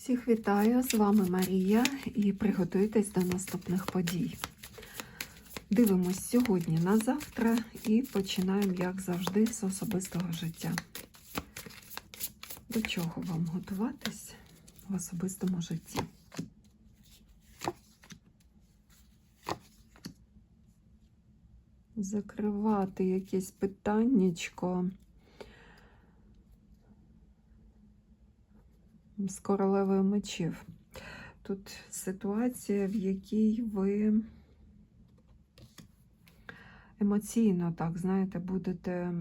Всіх вітаю! З вами Марія і приготуйтесь до наступних подій. Дивимось сьогодні на завтра і починаємо, як завжди, з особистого життя. До чого вам готуватись в особистому житті? Закривати якесь питаннячко. З королевою мечів. Тут ситуація, в якій ви емоційно, так, знаєте, будете,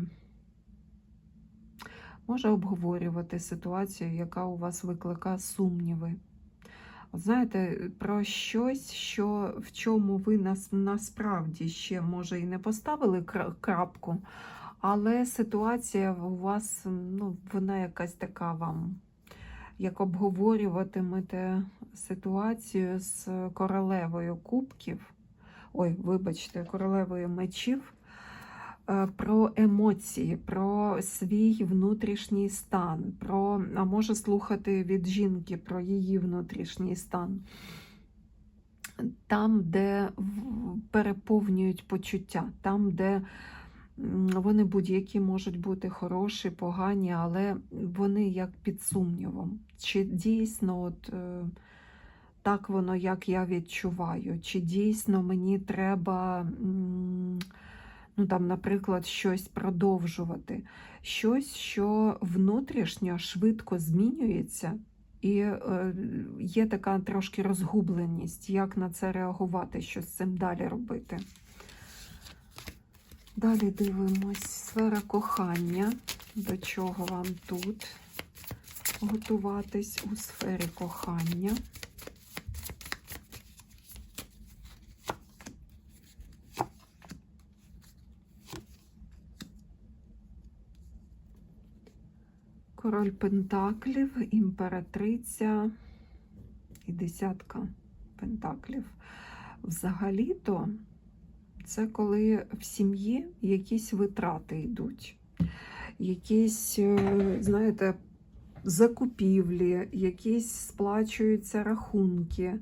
може, обговорювати ситуацію, яка у вас викликає сумніви. От знаєте, про щось, що в чому ви нас, насправді ще, може, і не поставили крапку, але ситуація у вас, ну, вона якась така вам як обговорюватимете ситуацію з королевою кубків, ой, вибачте, королевою мечів, е, про емоції, про свій внутрішній стан, про, а може слухати від жінки про її внутрішній стан. Там, де переповнюють почуття, там, де вони будь-які можуть бути хороші, погані, але вони як під сумнівом. Чи дійсно от, е, так воно, як я відчуваю, чи дійсно мені треба, ну там, наприклад, щось продовжувати, щось, що внутрішньо швидко змінюється. І е, є така трошки розгубленість, як на це реагувати, що з цим далі робити. Далі дивимось сфера кохання, до чого вам тут готуватись у сфері кохання. Король Пентаклів, імператриця і десятка пентаклів. Взагалі-то це коли в сім'ї якісь витрати йдуть, якісь, е, знаєте, закупівлі, якісь сплачуються рахунки.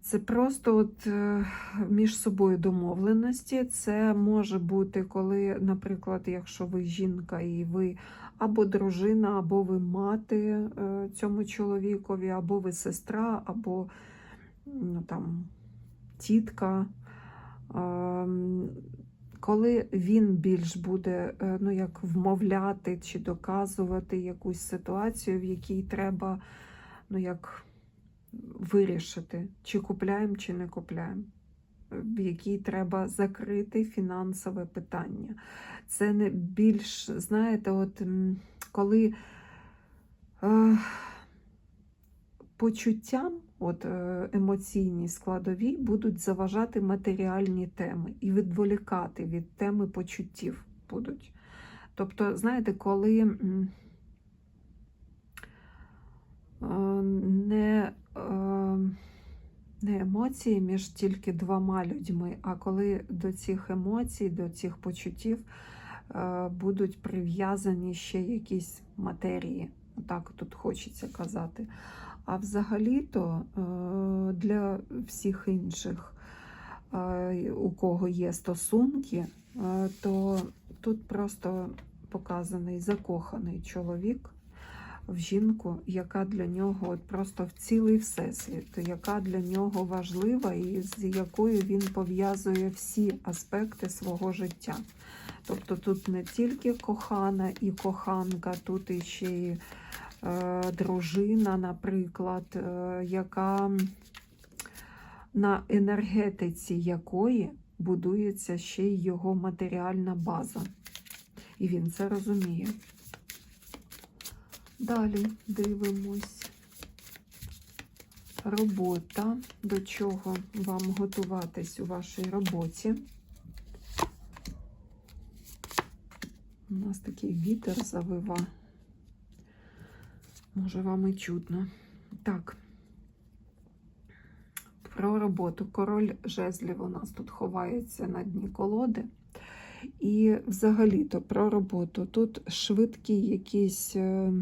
Це просто от е, між собою домовленості. Це може бути, коли, наприклад, якщо ви жінка і ви або дружина, або ви мати е, цьому чоловікові, або ви сестра, або ну, там, тітка. Ем, коли він більш буде е, ну, як вмовляти чи доказувати якусь ситуацію, в якій треба ну, як вирішити, чи купляємо, чи не купляємо, в якій треба закрити фінансове питання. Це не більш, знаєте, от коли е, почуттям от е, емоційні складові будуть заважати матеріальні теми і відволікати від теми почуттів будуть. Тобто, знаєте, коли е, не е, не емоції між тільки двома людьми, а коли до цих емоцій, до цих почуттів будуть прив'язані ще якісь матерії. Так тут хочеться казати. А взагалі-то е, для всіх інших, е, у кого є стосунки, е, то тут просто показаний закоханий чоловік в жінку, яка для нього от просто в цілий всесвіт, яка для нього важлива і з якою він пов'язує всі аспекти свого життя. Тобто тут не тільки кохана і коханка, тут іще Е, дружина, наприклад, е, яка на енергетиці якої будується ще й його матеріальна база. І він це розуміє. Далі дивимось. Робота, до чого вам готуватись у вашій роботі. У нас такий вітер завива. Може, вам і чутно. Так, про роботу. Король жезлів у нас тут ховається на дні колоди. І взагалі-то про роботу. Тут швидкі якісь, е,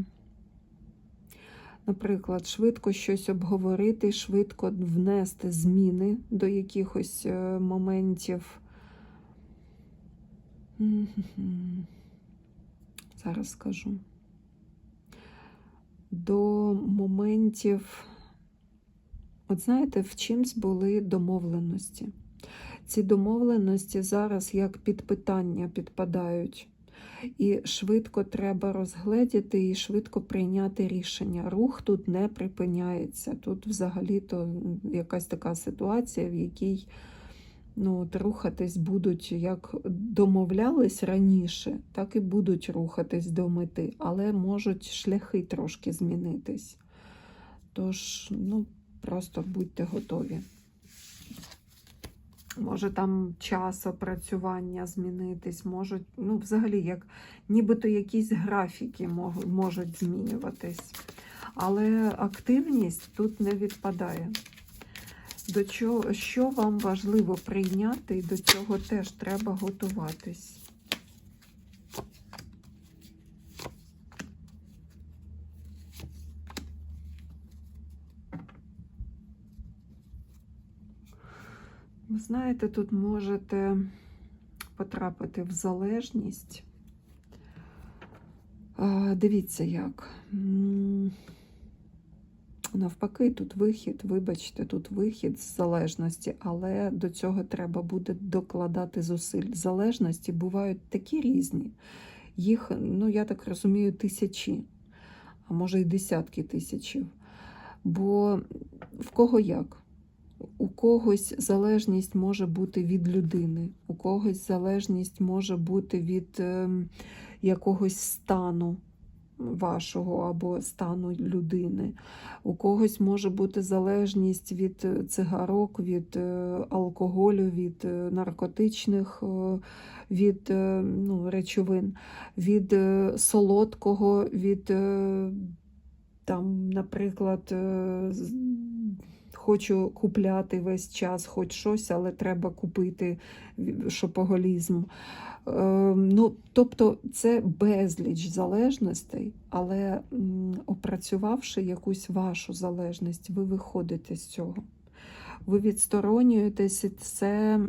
Наприклад, швидко щось обговорити, швидко внести зміни до якихось е, моментів. Зараз скажу. До моментів, от знаєте, в чимсь були домовленості. Ці домовленості зараз як під питання підпадають. І швидко треба розгледіти і швидко прийняти рішення. Рух тут не припиняється. Тут взагалі-то якась така ситуація, в якій ну, от рухатись будуть, як домовлялись раніше, так і будуть рухатись до мети, але можуть шляхи трошки змінитись. Тож, ну, просто будьте готові. Може там час опрацювання змінитись, можуть, ну, взагалі, як нібито якісь графіки можуть змінюватись. Але активність тут не відпадає. До чого, що вам важливо прийняти, і до цього теж треба готуватись. Ви знаєте, тут можете потрапити в залежність. Дивіться як. Навпаки, тут вихід, вибачте, тут вихід з залежності, але до цього треба буде докладати зусиль. Залежності бувають такі різні. Їх, ну я так розумію, тисячі, а може й десятки тисячів. Бо в кого як? У когось залежність може бути від людини, у когось залежність може бути від ем, якогось стану вашого або стану людини. У когось може бути залежність від е, цигарок, від е, алкоголю, від е, наркотичних від ну, речовин, від солодкого, від, там, наприклад, хочу купляти весь час хоч щось, але треба купити шопоголізм. Е, Ну, тобто це безліч залежностей, але опрацювавши якусь вашу залежність, ви виходите з цього. Ви відсторонюєтесь, і це,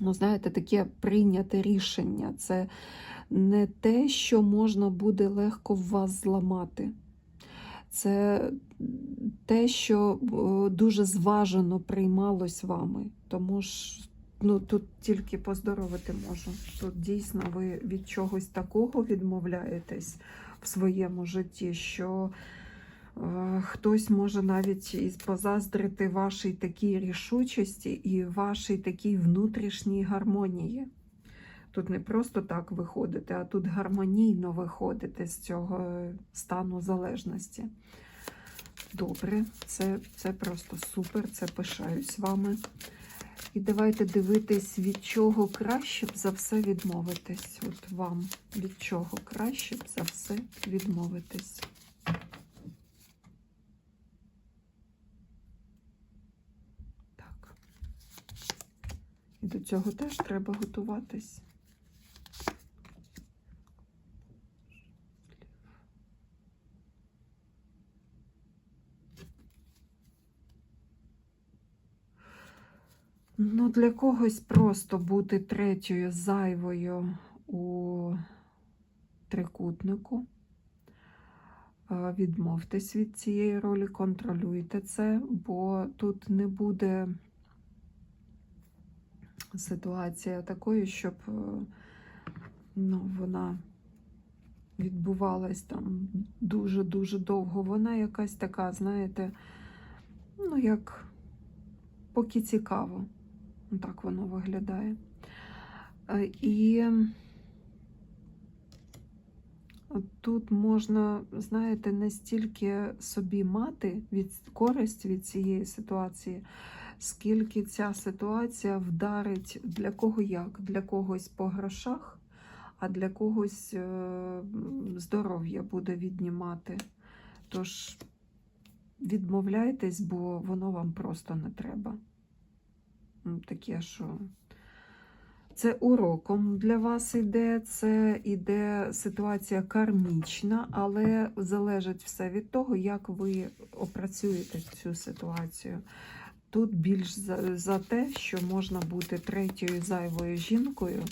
ну, знаєте, таке прийняте рішення. Це не те, що можна буде легко вас зламати. Це те, що е, дуже зважено приймалось вами. Тому ж ну, тут тільки поздоровити можу. Тут дійсно ви від чогось такого відмовляєтесь в своєму житті, що е, хтось може навіть позаздрити вашій такій рішучості і вашій такій внутрішній гармонії. Тут не просто так виходити, а тут гармонійно виходити з цього стану залежності. Добре, це, це просто супер, це пишаюсь вами. І давайте дивитись, від чого краще б за все відмовитись. От вам від чого краще б за все відмовитись. Так. І до цього теж треба готуватись. Ну, для когось просто бути третьою зайвою у трикутнику. Е, Відмовтесь від цієї ролі, контролюйте це, бо тут не буде ситуація такої, щоб е, ну, вона відбувалась там дуже-дуже довго. Вона якась така, знаєте, ну, як поки цікаво. Так воно виглядає. Е, І тут можна, знаєте, не стільки собі мати від користь від цієї ситуації, скільки ця ситуація вдарить для кого як, для когось по грошах, а для когось е, здоров'я буде віднімати. Тож відмовляйтесь, бо воно вам просто не треба. Таке, що Це уроком для вас іде, це іде ситуація кармічна, але залежить все від того, як ви опрацюєте цю ситуацію. Тут більш за, за те, що можна бути третьою зайвою жінкою,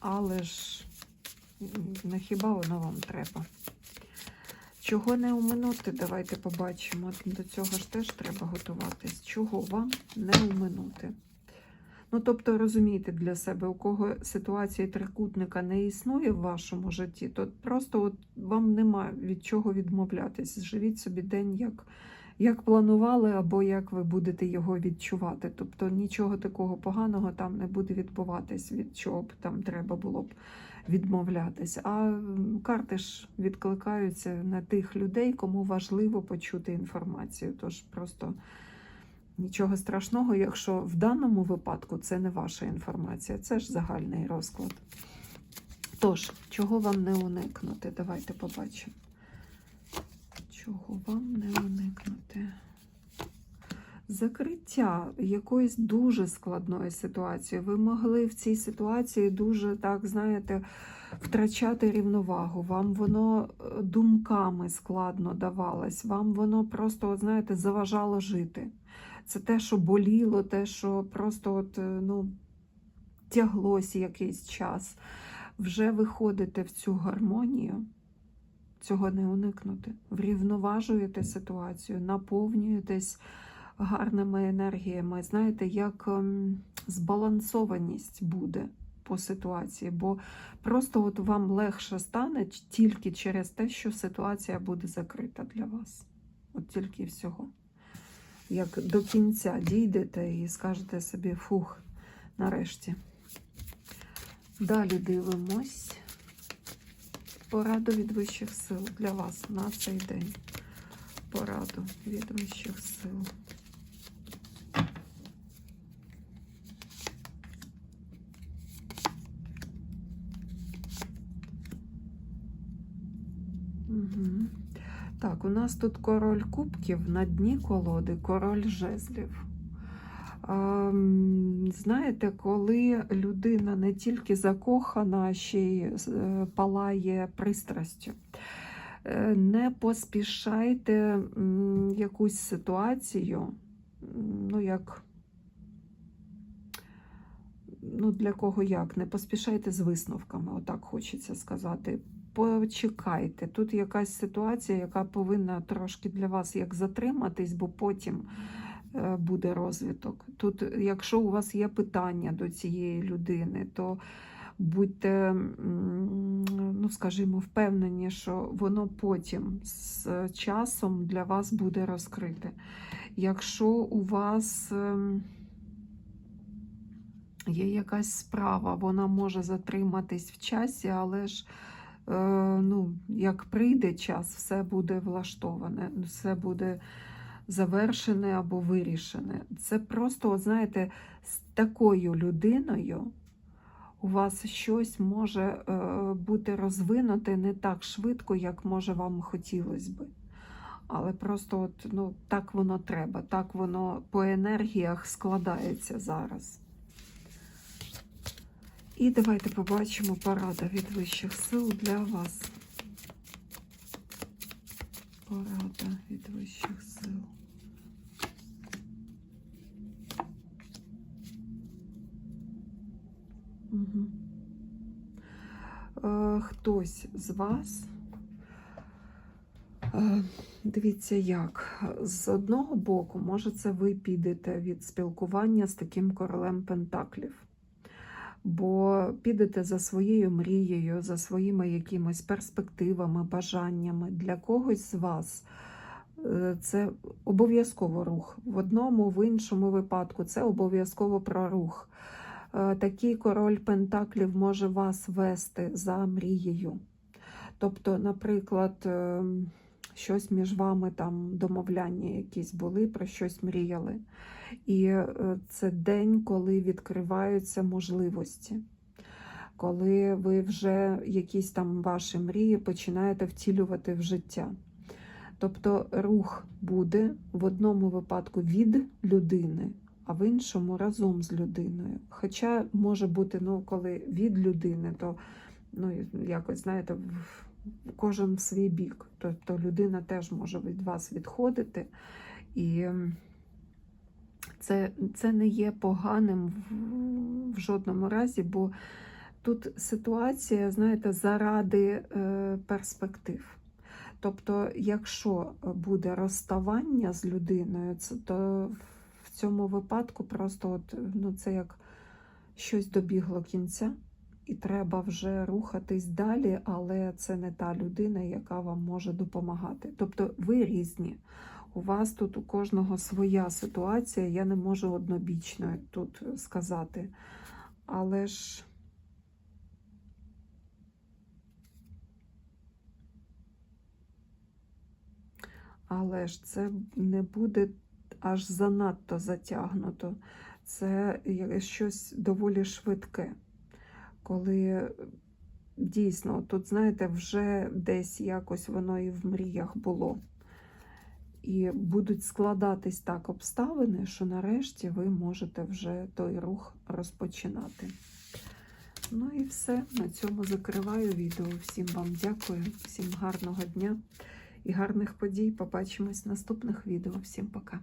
але ж не хіба воно вам треба. Чого не оминути, давайте побачимо. До цього ж теж треба готуватись. Чого вам не оминути? Ну, тобто, розумієте для себе, у кого ситуація трикутника не існує в вашому житті, то просто от вам нема від чого відмовлятись. Живіть собі день, як, як планували, або як ви будете його відчувати. Тобто нічого такого поганого там не буде відбуватись, від чого б там треба було б відмовлятись. А карти ж відкликаються на тих людей, кому важливо почути інформацію. Тож просто. Нічого страшного, якщо в даному випадку це не ваша інформація, це ж загальний розклад. Тож, чого вам не уникнути? Давайте побачимо. Чого вам не уникнути? Закриття якоїсь дуже складної ситуації. Ви могли в цій ситуації дуже, так, знаєте, втрачати рівновагу. Вам воно е, думками складно давалось, вам воно просто, от, знаєте, заважало жити. Це те, що боліло, те, що просто от, е, ну, тяглось якийсь час. Вже виходите в цю гармонію, цього не уникнути. Врівноважуєте ситуацію, наповнюєтесь гарними енергіями. Знаєте, як ем, збалансованість буде по ситуації, бо просто от вам легше стане тільки через те, що ситуація буде закрита для вас. От тільки всього як до кінця дійдете і скажете собі фух, нарешті. Далі дивимось. Пораду від вищих сил для вас на цей день. Пораду від вищих сил. Угу. Так, у нас тут король кубків на дні колоди, король жезлів. Ем, Знаєте, коли людина не тільки закохана, ще й е, палає пристрастю. Е, Не поспішайте якусь ситуацію, ну як, ну для кого як, не поспішайте з висновками, отак хочеться сказати почекайте. Тут якась ситуація, яка повинна трошки для вас як затриматись, бо потім е, буде розвиток. Тут, якщо у вас є питання до цієї людини, то будьте, ну скажімо, впевнені, що воно потім з часом для вас буде розкрите. Якщо у вас ем, є якась справа, вона може затриматись в часі, але ж ну, як прийде час, все буде влаштоване, все буде завершене або вирішене. Це просто, от знаєте, з такою людиною у вас щось може е, бути розвинуте не так швидко, як може вам хотілося би. Але просто от, ну, так воно треба, так воно по енергіях складається зараз. І давайте побачимо порада від вищих сил для вас. Порада від вищих сил. Угу. Е, хтось з вас, е, дивіться як, з одного боку, може, це ви підете від спілкування з таким королем Пентаклів бо підете за своєю мрією, за своїми якимись перспективами, бажаннями. Для когось з вас е, це обов'язково рух. В одному, в іншому випадку це обов'язково про рух. Е, такий король Пентаклів може вас вести за мрією. Тобто, наприклад, е, щось між вами там домовляння якісь були, про щось мріяли. І е, це день, коли відкриваються можливості, коли ви вже якісь там ваші мрії починаєте втілювати в життя. Тобто рух буде в одному випадку від людини, а в іншому разом з людиною. Хоча може бути, ну, коли від людини, то ну, якось, знаєте, кожен в свій бік. Тобто людина теж може від вас відходити. І це, це не є поганим в, в жодному разі, бо тут ситуація, знаєте, заради е, перспектив. Тобто, якщо буде розставання з людиною, це, то в цьому випадку просто от, ну, це як щось добігло кінця, і треба вже рухатись далі, але це не та людина, яка вам може допомагати. Тобто ви різні. У вас тут у кожного своя ситуація, я не можу однобічно тут сказати. Але ж. Але ж це не буде аж занадто затягнуто. Це щось доволі швидке. Коли дійсно, тут, знаєте, вже десь якось воно і в мріях було. І будуть складатись так обставини, що нарешті ви можете вже той рух розпочинати. Ну і все. На цьому закриваю відео. Всім вам дякую, всім гарного дня і гарних подій. Побачимось в наступних відео. Всім пока.